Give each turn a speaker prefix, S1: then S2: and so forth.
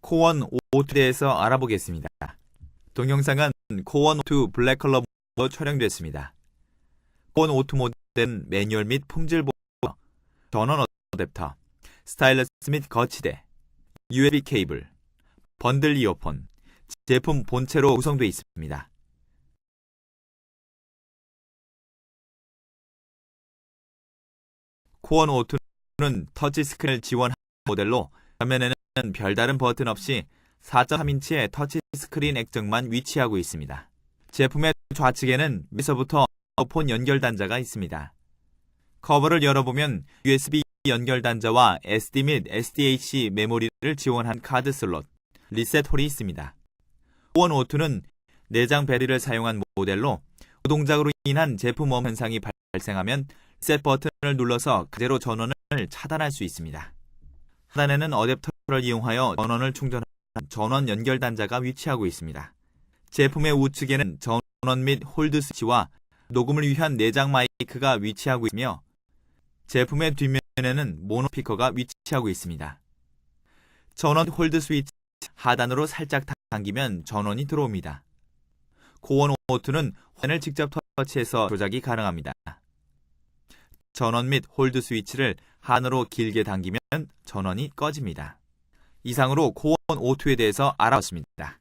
S1: 코원 O2에 대해서 알아보겠습니다. 동영상은 코원 O2 블랙 컬러 모드로 촬영됐습니다. 코원 O2 모델은 매뉴얼 및 품질 보호, 전원 어댑터, 스타일러스 및 거치대, USB 케이블, 번들 이어폰, 제품 본체로 구성되어 있습니다. 코원 O2는 터치스크린을 지원하는 모델로 화면에는 별다른 버튼 없이 4.3인치의 터치스크린 액정만 위치하고 있습니다. 제품의 좌측에는 위서부터 폰 연결 단자가 있습니다. 커버를 열어보면 USB 연결 단자와 SD 및 SDHC 메모리를 지원한 카드 슬롯, 리셋 홀이 있습니다. 원 O2는 내장 배리를 사용한 모델로 노동작으로 인한 제품 웜 현상이 발생하면 리셋 버튼을 눌러서 그대로 전원을 차단할 수 있습니다. 하단에는 어댑터 를 이용하여 전원을 충전하는 전원 연결 단자가 위치하고 있습니다. 제품의 우측에는 전원 및 홀드 스위치와 녹음을 위한 내장 마이크가 위치하고 있으며 제품의 뒷면에는 모노 스피커가 위치하고 있습니다. 전원 홀드 스위치 하단으로 살짝 당기면 전원이 들어옵니다. 고원 O2는 화면을 직접 터치해서 조작이 가능합니다. 전원 및 홀드 스위치를 하단으로 길게 당기면 전원이 꺼집니다. 이상으로 고원 O2에 대해서 알아봤습니다.